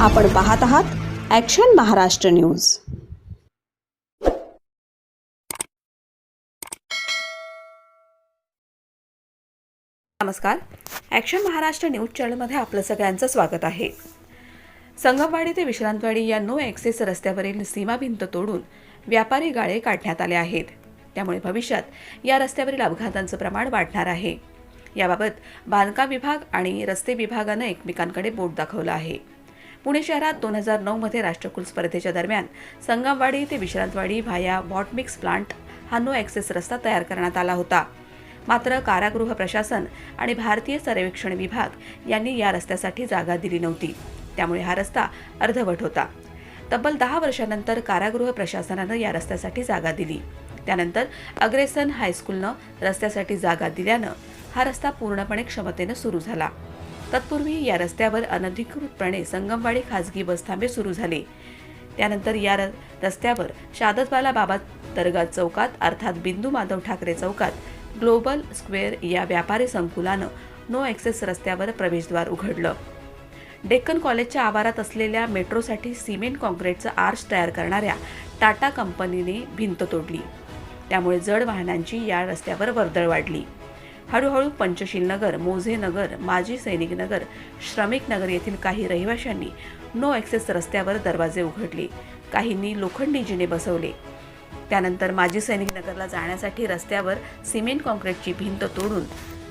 आपण पाहत आहात ॲक्शन महाराष्ट्र न्यूज नमस्कार. ॲक्शन महाराष्ट्र न्यूज चॅनलमध्ये आपलं सगळ्यांचं स्वागत आहे. संगमवाडी ते विश्रांतवाडी या नो ॲक्सेस रस्त्यावरील सीमाभिंत तोडून व्यापारी गाळे काढण्यात आले आहेत. त्यामुळे भविष्यात या रस्त्यावरील अपघातांचं प्रमाण वाढणार आहे. याबाबत बांधकाम विभाग आणि रस्ते विभागानं एकमेकांकडे बोट दाखवलं आहे. पुणे शहरात दोन हजार नऊमध्ये राष्ट्रकुल स्पर्धेच्या दरम्यान संगमवाडी ते Vishrantwadi via wet mix plant हा नो ॲक्सेस रस्ता तयार करण्यात आला होता. मात्र कारागृह प्रशासन आणि भारतीय सर्वेक्षण विभाग यांनी या रस्त्यासाठी जागा दिली नव्हती. त्यामुळे हा रस्ता अर्धवट होता. तब्बल दहा वर्षानंतर कारागृह प्रशासनानं या रस्त्यासाठी जागा दिली. त्यानंतर अग्रेसन हायस्कूलनं रस्त्यासाठी जागा दिल्यानं हा रस्ता पूर्णपणे क्षमतेनं सुरू झाला. तत्पूर्वी या रस्त्यावर अनधिकृतपणे संगमवाडी खाजगी बसथांबे सुरू झाले. त्यानंतर या र- रस्त्यावर शादतवाला बाबा दर्गा चौकात अर्थात बिंदू माधव ठाकरे चौकात ग्लोबल स्क्वेअर या व्यापारी संकुलानं नो ॲक्सेस रस्त्यावर प्रवेशद्वार उघडलं. डेक्कन कॉलेजच्या आवारात असलेल्या मेट्रोसाठी सिमेंट कॉन्क्रीटचं आर्च तयार करणाऱ्या टाटा कंपनीने भिंत तोडली. त्यामुळे जड वाहनांची या रस्त्यावर वर्दळ वाढली. हळूहळू पंचशील नगर मोझे नगर माजी सैनिक नगर श्रमिक नगर येथील काही रहिवाशांनी नो ॲक्सेस रस्त्यावर दरवाजे उघडले. काहींनी लोखंडी जिने बसवले. त्यानंतर माजी सैनिक नगरला जाण्यासाठी रस्त्यावर सिमेंट कॉन्क्रीटची भिंत तोडून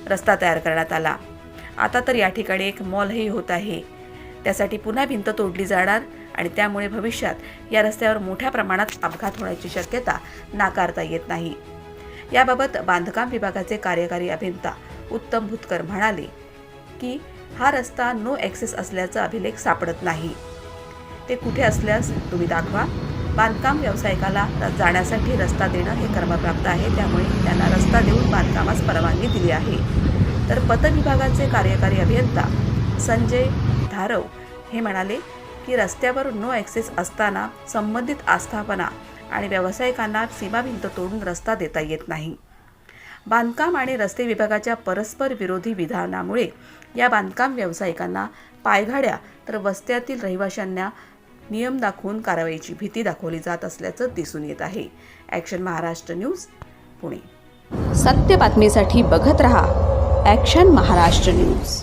रस्ता तयार करण्यात आला. आता तर या ठिकाणी एक मॉलही होत आहे. त्यासाठी पुन्हा भिंत तोडली जाणार आणि त्यामुळे भविष्यात या रस्त्यावर मोठ्या प्रमाणात अपघात होण्याची शक्यता नाकारता येत नाही. याबाबत बांधकाम विभागाचे कार्यकारी अभियंता उत्तम भुतकर म्हणाले की हा रस्ता नो ॲक्सेस असल्याचा अभिलेख सापडत नाही. ते कुठे असल्यास तुम्ही दाखवा. बांधकाम व्यावसायिकाला जाण्यासाठी रस्ता देणं हे कर्मप्राप्त आहे त्यामुळे त्यांना रस्ता देऊन बांधकामास परवानगी दिली आहे. तर पतविभागाचे कार्यकारी अभियंता संजय धारव हे म्हणाले की रस्त्यावर नो ॲक्सेस असताना संबंधित आस्थापना आणि व्यावसायिकांना सीमाभिंत तोडून रस्ता देता येत नाही. बांधकाम आणि रस्ते विभागाच्या परस्पर विरोधी विधानामुळे या बांधकाम व्यावसायिकांना पायघाड्या तर वस्त्यातील रहिवाशांना नियम दाखवून कारवाईची भीती दाखवली जात असल्याचं दिसून येत आहे. Action Maharashtra news Pune. सत्य बातमीसाठी बघत रहा ॲक्शन महाराष्ट्र न्यूज